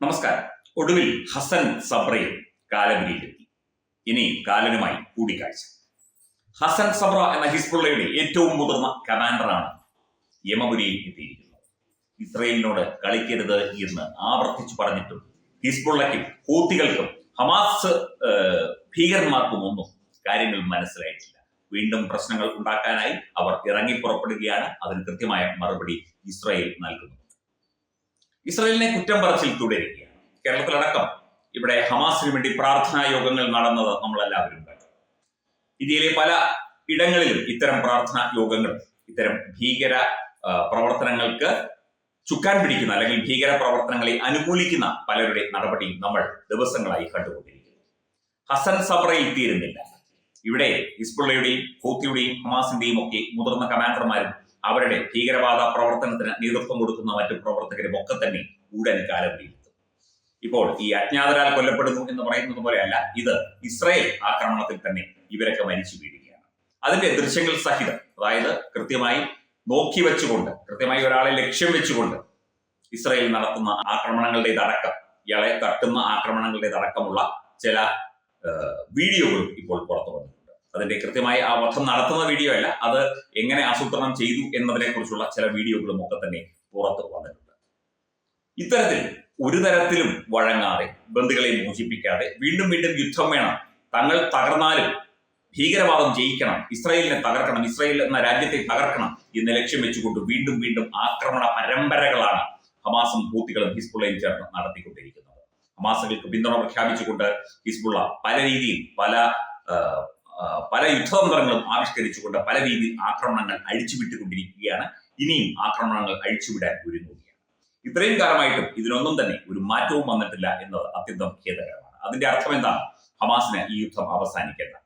നമസ്കാരം. ഒടുവിൽ ഹസൻ സബ്രയും കാലബുരിയിലെത്തി ഇനി കാലനുമായി കൂടിക്കാഴ്ച. ഹസൻ സബ്ര എന്ന ഹിസ്ബുള്ളയുടെ ഏറ്റവും മുതിർന്ന കമാൻഡറാണ് യമപുരിയിൽ എത്തിയിരിക്കുന്നത്. ഇസ്രയേലിനോട് കളിക്കരുത് എന്ന് ആവർത്തിച്ചു പറഞ്ഞിട്ടും ഹിസ്ബുള്ളയ്ക്കും ഹൂത്തികൾക്കും ഹമാസ് ഭീകരന്മാർക്കും ഒന്നും കാര്യങ്ങൾ മനസ്സിലായിട്ടില്ല. വീണ്ടും പ്രശ്നങ്ങൾ ഉണ്ടാക്കാനായി അവർ ഇറങ്ങി പുറപ്പെടുകയാണ് അതിന് കൃത്യമായ മറുപടി ഇസ്രായേൽ നൽകുന്നു. ഇസ്രായേലിനെ കുറ്റം പറച്ചിൽ തുടരുകയാണ്. കേരളത്തിലടക്കം ഇവിടെ ഹമാസിന് വേണ്ടി പ്രാർത്ഥനാ യോഗങ്ങൾ നടന്നത് നമ്മളെല്ലാവരും കണ്ടു. ഇന്ത്യയിലെ പല ഇടങ്ങളിലും ഇത്തരം പ്രാർത്ഥനാ യോഗങ്ങൾ ഇത്തരം ഭീകര പ്രവർത്തനങ്ങൾക്ക് ചുക്കാൻ പിടിക്കുന്ന അല്ലെങ്കിൽ ഭീകര പ്രവർത്തനങ്ങളെ അനുകൂലിക്കുന്ന പലരുടെ നടപടിയും നമ്മൾ ദിവസങ്ങളായി കണ്ടുകൊണ്ടിരിക്കുന്നു. ഹസൻ സബ്രയിൽ തീരുന്നില്ല. ഇവിടെ ഹിസ്ബുള്ളയുടെയും ഹൂത്തിയുടെയും ഹമാസിന്റെയും ഒക്കെ മുതിർന്ന കമാൻഡർമാരും അവരുടെ ഭീകരവാദ പ്രവർത്തനത്തിന് നേതൃത്വം കൊടുക്കുന്ന മറ്റു പ്രവർത്തകരും ഒക്കെ തന്നെ ഉടൻ കാലം ഇപ്പോൾ ഈ അജ്ഞാതരാൽ കൊല്ലപ്പെടുന്നു എന്ന് പറയുന്നത് പോലെയല്ല ഇത് ഇസ്രയേൽ ആക്രമണത്തിൽ തന്നെ ഇവരൊക്കെ മരിച്ചു വീഴുകയാണ്. അതിന്റെ ദൃശ്യങ്ങൾ സഹിതം അതായത് കൃത്യമായി നോക്കി വെച്ചുകൊണ്ട് കൃത്യമായി ഒരാളെ ലക്ഷ്യം വെച്ചുകൊണ്ട് ഇസ്രയേൽ നടത്തുന്ന ആക്രമണങ്ങളുടേതടക്കം ഇയാളെ തട്ടുന്ന ആക്രമണങ്ങളുടേതടക്കമുള്ള ചില വീഡിയോകളും ഇപ്പോൾ പുറത്തു അതിന്റെ കൃത്യമായി ആ വധം നടത്തുന്ന വീഡിയോ അല്ല അത് എങ്ങനെ ആസൂത്രണം ചെയ്തു എന്നതിനെ കുറിച്ചുള്ള ചില വീഡിയോകളും ഒക്കെ തന്നെ പുറത്തു വന്നിട്ടുണ്ട്. ഇത്തരത്തിൽ ഒരു തരത്തിലും വഴങ്ങാതെ ബന്ധുക്കളെ മോചിപ്പിക്കാതെ വീണ്ടും വീണ്ടും യുദ്ധം വേണം. തങ്ങൾ തകർന്നാലും ഭീകരവാദം ജയിക്കണം. ഇസ്രായേലിനെ തകർക്കണം ഇസ്രായേൽ എന്ന രാജ്യത്തെ തകർക്കണം എന്ന് ലക്ഷ്യം വെച്ചുകൊണ്ട് വീണ്ടും വീണ്ടും ആക്രമണ പരമ്പരകളാണ് ഹമാസും ഹൂത്തികളും ഹിസ്ബുള്ളയും ചേർന്ന് നടത്തിക്കൊണ്ടിരിക്കുന്നത്. ഹമാസുകൾക്ക് പിന്തുണ പ്രഖ്യാപിച്ചുകൊണ്ട് ഹിസ്ബുള്ള പല രീതിയിൽ പല പല യുദ്ധതന്ത്രങ്ങളും ആവിഷ്കരിച്ചുകൊണ്ട് പല രീതിയിൽ ആക്രമണങ്ങൾ അഴിച്ചുവിട്ടുകൊണ്ടിരിക്കുകയാണ്. ഇനിയും ആക്രമണങ്ങൾ അഴിച്ചുവിടാൻ ഒരുങ്ങുകയാണ്. ഇത്രയും കാലമായിട്ടും ഇതിനൊന്നും തന്നെ ഒരു മാറ്റവും വന്നിട്ടില്ല എന്നത് അത്യന്തം ഖേദകരമാണ്. അതിന്റെ അർത്ഥം എന്താണ്? ഹമാസിന് ഈ യുദ്ധം അവസാനിക്കേണ്ട.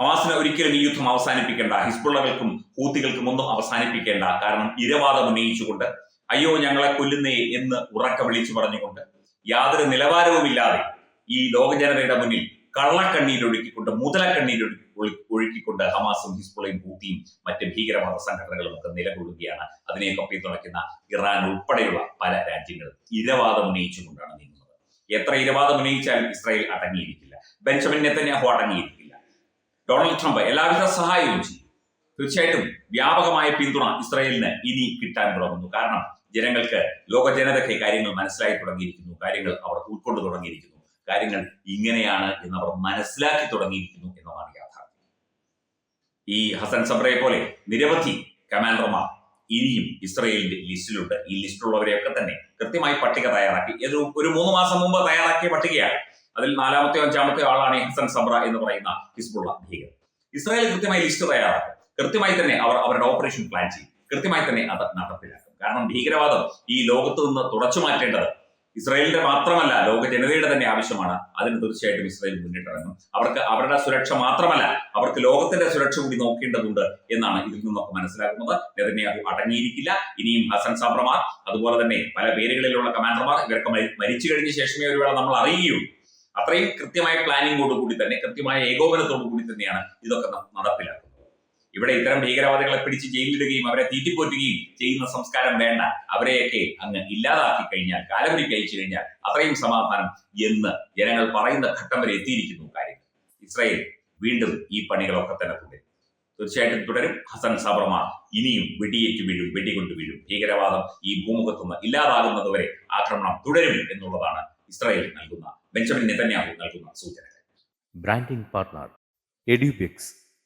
ഹമാസിന് ഒരിക്കലും ഈ യുദ്ധം അവസാനിപ്പിക്കേണ്ട. ഹിസ്ബുള്ളകൾക്കും ഹൂത്തികൾക്കും ഒന്നും അവസാനിപ്പിക്കേണ്ട. കാരണം ഇരവാദം ഉന്നയിച്ചുകൊണ്ട് അയ്യോ ഞങ്ങളെ കൊല്ലുന്നേ എന്ന് ഉറക്ക വിളിച്ചു പറഞ്ഞുകൊണ്ട് യാതൊരു നിലവാരവുമില്ലാതെ ഈ ലോകജനതയുടെ മുന്നിൽ കള്ളക്കണ്ണീരൊഴുക്കിക്കൊണ്ട് മുതലക്കണ്ണീരൊഴുക്കി ഒഴു- ഒഴുക്കിക്കൊണ്ട് ഹമാസും ഹിസ്ബുളയും ഹൂത്തിയും മറ്റ് ഭീകരവാദ സംഘടനകളും ഒക്കെ നിലകൊള്ളുകയാണ്. അതിനെയൊക്കെ പിന്തുണയ്ക്കുന്ന ഇറാൻ ഉൾപ്പെടെയുള്ള പല രാജ്യങ്ങളും ഇരവാദം ഉന്നയിച്ചുകൊണ്ടാണ് നീങ്ങുന്നത്. എത്ര ഇരവാദം ഉന്നയിച്ചാലും ഇസ്രായേൽ അടങ്ങിയിരിക്കില്ല. ബെഞ്ചമിൻ നെത്തന്യാഹു അടങ്ങിയിരിക്കില്ല. ഡൊണാൾഡ് ട്രംപ് എല്ലാവിധ സഹായവും ചെയ്യും. തീർച്ചയായിട്ടും വ്യാപകമായ പിന്തുണ ഇസ്രായേലിന് ഇനി കിട്ടാൻ തുടങ്ങുന്നു. കാരണം ജനങ്ങൾക്ക് ലോക ജനതയ്ക്ക് കാര്യങ്ങൾ മനസ്സിലായി തുടങ്ങിയിരിക്കുന്നു. കാര്യങ്ങൾ അവർ ഉൾക്കൊണ്ടു തുടങ്ങിയിരിക്കുന്നു. കാര്യങ്ങൾ ഇങ്ങനെയാണ് എന്നവർ മനസ്സിലാക്കി തുടങ്ങിയിരിക്കുന്നു എന്നതാണ് യാഥാർത്ഥ്യം. ഈ ഹസൻ സബ്രയെ പോലെ നിരവധി കമാൻഡർമാർ ഇനിയും ഇസ്രയേലിന്റെ ലിസ്റ്റിലുണ്ട്. ഈ ലിസ്റ്റിലുള്ളവരെയൊക്കെ തന്നെ കൃത്യമായി പട്ടിക തയ്യാറാക്കി. ഒരു ഒരു മൂന്ന് മാസം മുമ്പ് തയ്യാറാക്കിയ പട്ടികയാണ്. അതിൽ നാലാമത്തെ അഞ്ചാമത്തെ ആളാണ് ഹസൻ സബ്ര എന്ന് പറയുന്ന ഹിസ്ബുള്ള ഭീകരൻ. ഇസ്രായേൽ കൃത്യമായി ലിസ്റ്റ് തയ്യാറാക്കും. കൃത്യമായി തന്നെ അവർ അവരുടെ ഓപ്പറേഷൻ പ്ലാൻ ചെയ്യും. കൃത്യമായി തന്നെ അത് നടപ്പിലാക്കും. കാരണം ഭീകരവാദം ഈ ലോകത്ത് നിന്ന് തുടച്ചു മാറ്റേണ്ടത് ഇസ്രായേലിന്റെ മാത്രമല്ല ലോക ജനതയുടെ തന്നെ ആവശ്യമാണ്. അതിന് തീർച്ചയായിട്ടും ഇസ്രായേൽ മുന്നിട്ടിറങ്ങും. അവർക്ക് അവരുടെ സുരക്ഷ മാത്രമല്ല അവർക്ക് ലോകത്തിന്റെ സുരക്ഷ കൂടി നോക്കേണ്ടതുണ്ട് എന്നാണ് ഇതിൽ നിന്നൊക്കെ മനസ്സിലാക്കുന്നത്. നെതന്യാഹു അടങ്ങിയിരിക്കില്ല. ഇനിയും ഹസൻ സാബ്രമാർ അതുപോലെ തന്നെ പല പേരുകളിലുള്ള കമാൻഡർമാർ ഇവരൊക്കെ മരിച്ചു കഴിഞ്ഞ ശേഷമേ ഒരു വേള നമ്മൾ അറിയുകയുള്ളൂ. അത്രയും കൃത്യമായ പ്ലാനിങ്ങോട് കൂടി തന്നെ കൃത്യമായ ഏകോപനത്തോടു കൂടി തന്നെയാണ് ഇതൊക്കെ നടപ്പിലാക്കുന്നത്. ഇവിടെ ഇത്തരം ഭീകരവാദികളെ പിടിച്ച് ജയിലിലിടുകയും അവരെ തീറ്റിപ്പോറ്റുകയും ചെയ്യുന്ന സംസ്കാരം വേണ്ട. അവരെയൊക്കെ അങ്ങ് ഇല്ലാതാക്കി കഴിഞ്ഞാൽ കാലവരിക്ക് കഴിച്ചു കഴിഞ്ഞാൽ അത്രയും സമാധാനം എന്ന് ജനങ്ങൾ പറയുന്ന ഘട്ടം വരെ എത്തിയിരിക്കുന്നു കാര്യങ്ങൾ. ഇസ്രായേൽ വീണ്ടും ഈ പണികളൊക്കെ തന്നെ തുടരും. തീർച്ചയായിട്ടും തുടരും. ഹസൻ സബർമ ഇനിയും വെടിയേറ്റ് വീഴും വെടികൊണ്ട് വീഴും. ഭീകരവാദം ഈ ഭൂമുഖത്തുനിന്ന് ഇല്ലാതാകുന്നതുവരെ ആക്രമണം തുടരും എന്നുള്ളതാണ് ഇസ്രായേൽ നൽകുന്ന ബെഞ്ചമിൻ നെതന്യാഹു നൽകുന്ന സൂചനകൾ. Branding partner Edubix